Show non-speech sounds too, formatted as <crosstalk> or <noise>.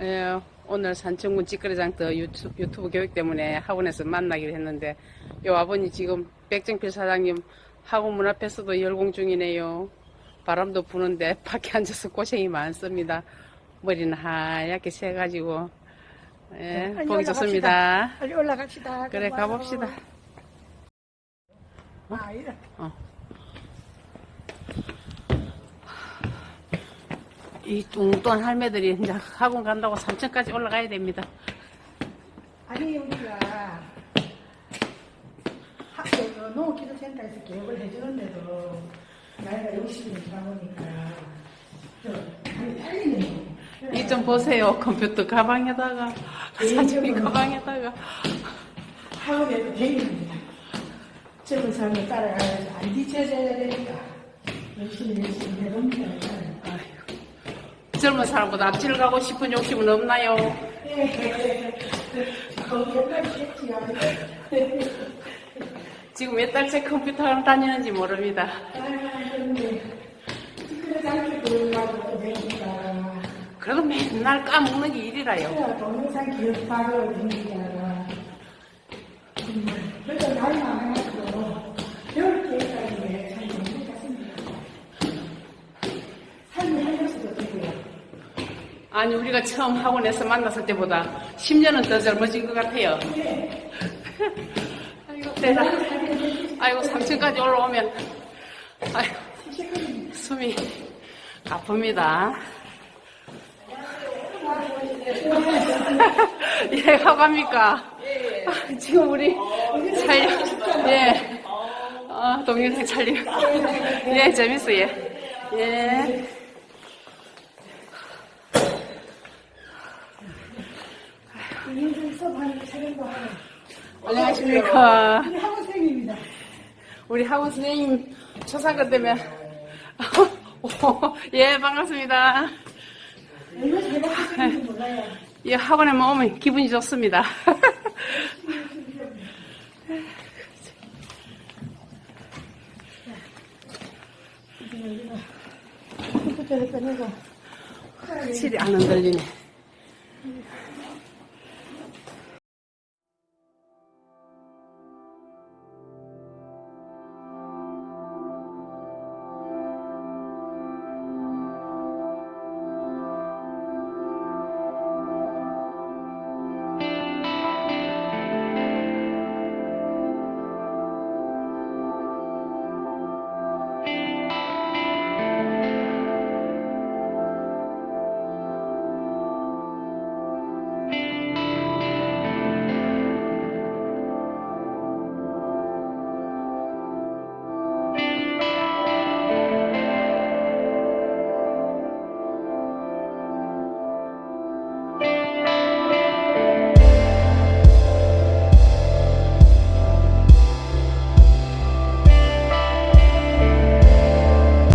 예, 오늘 산청군 찌끄레장터 유튜브, 유튜브 교육 때문에 학원에서 만나기로 했는데 요 아버님 지금 백정필 사장님 학원 문 앞에서도 열공 중이네요. 바람도 부는데 <laughs> 밖에 앉아서 고생이 많습니다. 머리는 하얗게 새가지고 예, 빨리 보기 좋습니다. 빨리 올라갑시다. 그래. 가봅시다. 아, 이 이 뚱뚱한 할매들이 이제 학원 간다고 3층까지 올라가야 됩니다. 아니 우리가 학교 그 농업기술센터에서 교육을 해주는데도 나이가 60이 지나보니까 좀 딸리네요. 이좀 보세요. 컴퓨터 가방에다가 사진이 가방에다가 학원에도 대입니다. 젊은 사람을 따라가야지 안 뒤쳐져야 되니까 열심히 열심히 해봅니다. 젊은 사람보다 앞질 가고 싶은 욕심은 없나요? 지금 몇 달째 컴퓨터를 다니는지 모릅니다. 그래도 맨날 까먹는 게 일이라요. 동영상 기억하고 있으니까 그래도 나이 많아가지고 배울 때까지 참 좋은 것 같습니다. 삶이 살려서도 되고요. 아니 우리가 처음 학원에서 만났을 때보다 10년은 더 젊어진 것 같아요. <laughs> 아이고 대다. 아이고 3층까지 올라오면 아이고 숨이 가쁩니다. <laughs> 예, 가갑니까? 지금 우리 촬영, 예, 어, 동영상 촬영. 예, 재밌어요. 예. 인생 수업하는 하고 안녕하십니까. 우리 학원생입니다. 우리 학원 선생님 초상권 때문에. 예, 반갑습니다. 몰라요. 예, 학원에만 오면 기분이 좋습니다. 컴퓨터를 <laughs> 꺼내고 확실히 안 흔들리네.